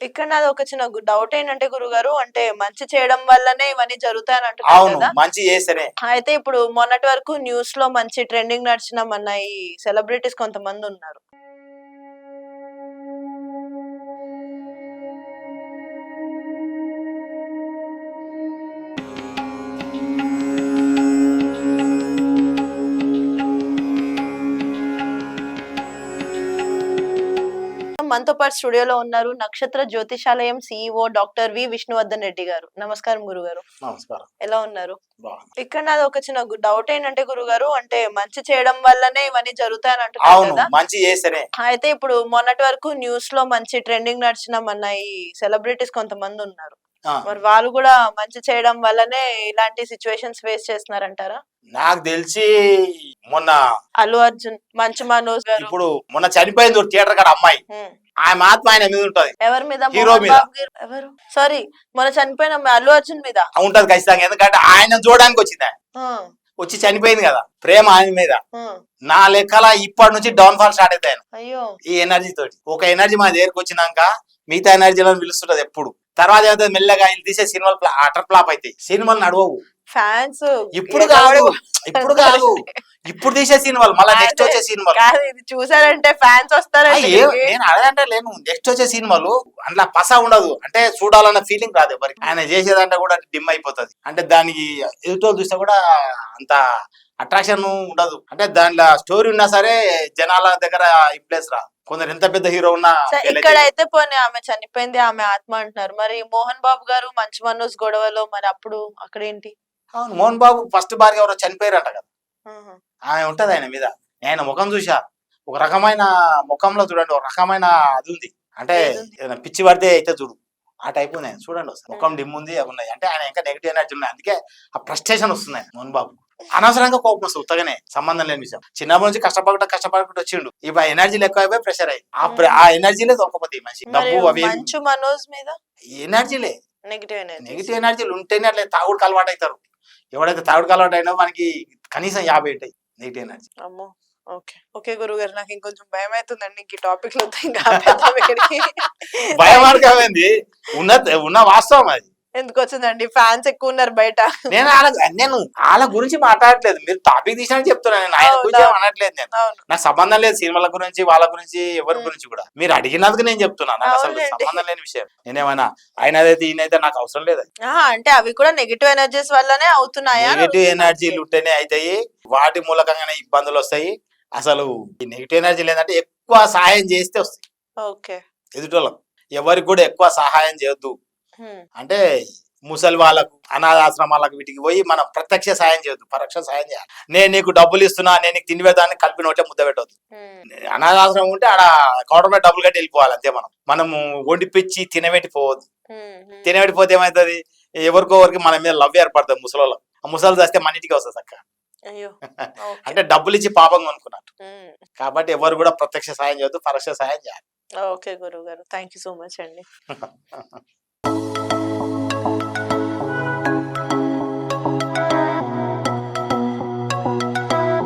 ఇక్కడ నాది ఒక చిన్న డౌట్ ఏంటంటే గురుగారు అంటే మంచి చేయడం వల్లనే ఇవన్నీ జరుగుతాయని అంటున్నారు అవును కదా? మంచి చేస్తేనే. అయితే ఇప్పుడు మొన్నటి వరకు న్యూస్లో మంచి ట్రెండింగ్ నడిచిన మన ఈ సెలబ్రిటీస్ కొంతమంది ఉన్నారు. మనతో పాటు స్టూడియోలో ఉన్నారు Nakshatra Jyothishalayam CEO doctor V Vishnuvardhan Reddy గారు. నమస్కారం గురుగారు. నమస్కారం. ఎలా ఉన్నారు? ఇక్కడ నాది ఒక చిన్న డౌట్ ఏంటంటే గురుగారు అంటే మంచి చేయడం వల్లనే ఇవన్నీ జరుగుతాయని అంటున్నారు కదా. మంచి చేస్తేనే. అయితే ఇప్పుడు మొన్నటి వరకు న్యూస్లో మంచి ట్రెండింగ్ నడిచిన మన ఈ సెలబ్రిటీస్ కొంతమంది ఉన్నారు. మరి వాళ్ళు కూడా మంచి చేయడం వల్లనే ఇలాంటి సిచ్యువేషన్స్ ఫేస్ చేస్తున్నారంటారా? నాకు తెలిసి మొన్న అల్లు అర్జున్ మంచు మనోజ్ గారు. ఇప్పుడు మొన్న చనిపోయింది ఒక థియేటర్ కాడ అమ్మాయి. ఆమె ఆత్మ ఆయన మీద ఉంటది. ఎవరి మీద? హీరో మీద. ఎవరు? సారీ మొన్న చనిపోయిన అల్లు అర్జున్ మీద. ఉంటది ఖచ్చితంగా. ఎందుకంటే ఆయన చూడడానికి వచ్చింది ఆయన. వచ్చి చనిపోయింది కదా. ప్రేమ ఆయన మీద. నా లెక్కల ఇప్పటి నుంచి డౌన్ ఫాల్ స్టార్ట్ అవుతాయి ఆయన. అయ్యో. ఈ ఎనర్జీ తోటి. ఒక ఎనర్జీ మన దగ్గరకు వచ్చినాక మిగతా ఎనర్జీలను పిలుస్తుంటది ఎప్పుడు. తర్వాత ఏమైతే మెల్లగా తీసే సినిమాలు అటర్ ఫ్లాప్ అవుతాయి. సినిమాలు నడవవు. ఫ్యాన్స్ ఇప్పుడు కాదు ఇప్పుడు కాదు. ఇప్పుడు తీసే సినిమాలు మళ్ళీ నెక్స్ట్ వచ్చే కాదు ఇది చూసారంటే ఫ్యాన్స్ ఏ- నేను లేను. నెక్స్ట్ వచ్చే సినిమాలు అందులో పస ఉండదు. అంటే చూడాలన్న ఫీలింగ్ రాదు ఎవరికి. ఆయన చేసేదంటే కూడా డిమ్ అయిపోతుంది. అంటే దానికి ఎదుటోళ్ళు చూస్తే కూడా అంత అట్రాక్షన్ ఉండదు. అంటే దాంట్లో స్టోరీ ఉన్నా సరే జనాల దగ్గర ఇంప్లేస్ రా కొందరు ఎంత పెద్ద హీరో ఉన్నా ఇక్కడ. అయితే పోనీ ఆమె చనిపోయింది ఆమె ఆత్మ అంటున్నారు. మరి మోహన్ బాబు గారు మంచు మనోజ్ గొడవలో మరి అప్పుడు అక్కడ ఏంటి? అవును మోహన్ బాబు ఫస్ట్ భార్య ఎవరో చనిపోయారంట కదా. ఆమె ఉంటది ఆయన మీద. ఆయన ముఖం చూసా ఒక రకమైన ముఖంలో చూడండి ఒక రకమైన అది ఉంది. అంటే? ఏదైనా పిచ్చి పడితే అయితే చూడు. ఆ టైప్ ఉన్నాయి చూడండి ఒకసారి. ముఖం డిమ్ ఉంది అవి ఉన్నాయి. అంటే ఆయన ఇంకా నెగిటివ్ ఎనర్జీ ఉన్నాయి. అందుకే ఆ ఫ్రస్ట్రేషన్ వస్తుంది ఆయన మోహన్ బాబు అనవసరంగా కోపం వస్తుంది ఉత్తగానే. సంబంధం లేని విషయం. చిన్నప్పటి నుంచి కష్టపడకుండా కష్టపడకుండా వచ్చిండు. ఇప్పుడు ఆ ఎనర్జీలు ఎక్కువ అయిపోయి ప్రెషర్ అయ్యి. ఆ ఎనర్జీలే దొరకపోతాయి మనిషి. డబ్బు అవి మంచు మనోజ్ మీద? ఎనర్జీలే నెగిటివ్ ఎనర్జీ నెగిటివ్ ఎనర్జీలు ఉంటేనే అట్లా తాగుడుకు అలవాటు అవుతారు ఎవడైతే తాగుడుకు అలవాటు అయినా మనకి కనీసం యాభై ఉంటాయి నెగిటివ్ ఎనర్జీ. అమ్మో ఓకే. ఓకే గురువు గారు నాకు ఇంకొంచెం భయం అవుతుందండి ఇంక టాపిక్లో ఇంకా. భయం అడగమైంది ఉన్న ఉన్న వాస్తవం అది. ఎందుకు వచ్చిందండి ఫ్యాన్స్ ఎక్కువ ఉన్నారు బయట. నేను వాళ్ళ నేను వాళ్ళ గురించి మాట్లాడట్లేదు. మీరు టాపిక్ తీసినట్టు చెప్తున్నాను నేను. ఆయన గురించి. అనట్లేదు నేను. నాకు సంబంధం లేదు సినిమాల గురించి వాళ్ళ గురించి ఎవరి. గురించి కూడా. మీరు అడిగినందుకు నేను చెప్తున్నాను. అసలు. సంబంధం లేని విషయం. నేనేమైనా ఆయన అదైతే ఈయనైతే నాకు అవసరం లేదు? అంటే అవి కూడా నెగిటివ్ ఎనర్జీస్ వల్లనే అవుతున్నాయా? నెగిటివ్. ఎనర్జీలు ఉంటేనే అవుతాయి వాటి మూలకంగానే ఇబ్బందులు వస్తాయి. అసలు ఈ నెగిటివ్ ఎనర్జీ లేదంటే ఎక్కువ సహాయం చేస్తే వస్తాయి. ఓకే. ఎదుటోళ్ళకు ఎవరికి కూడా ఎక్కువ సహాయం చేయొద్దు. అంటే ముసలి వాళ్ళకు అనాథాశ్రమాలకు వీటికి పోయి మనం ప్రత్యక్ష సాయం చేయొద్దు పరోక్ష సాయం చేయాలి. నేను నీకు డబ్బులు ఇస్తున్నా నేను నీకు తిని పెడతాను కలిపి నోటే ముద్ద పెట్టవద్దు. అనాథాశ్రమం ఉంటే ఆడ కౌంటర్ మీద డబ్బులు కట్టి వెళ్ళిపోవాలి అంతే మనం. మనము వండిపిచ్చి తినబెట్టి పోవద్దు. హ్మ్. హ్మ్. తినబెట్టిపోతే ఏమవుతుంది ఎవరికో ఎవరికి మన మీద లవ్ ఏర్పడుతుంది ముసలిలో ఆ ముసలి చేస్తే మన ఇంటికి వస్తుంది అక్క. అంటే డబ్బులు ఇచ్చి పాపం కొనుక్కున్నట్టు. హ్మ్. కాబట్టి ఎవరు కూడా ప్రత్యక్ష సాయం చేయొద్దు పరోక్ష సాయం చేయాలి. ఓకే గురువు గారు థ్యాంక్ యూ సో మచ్ అండి.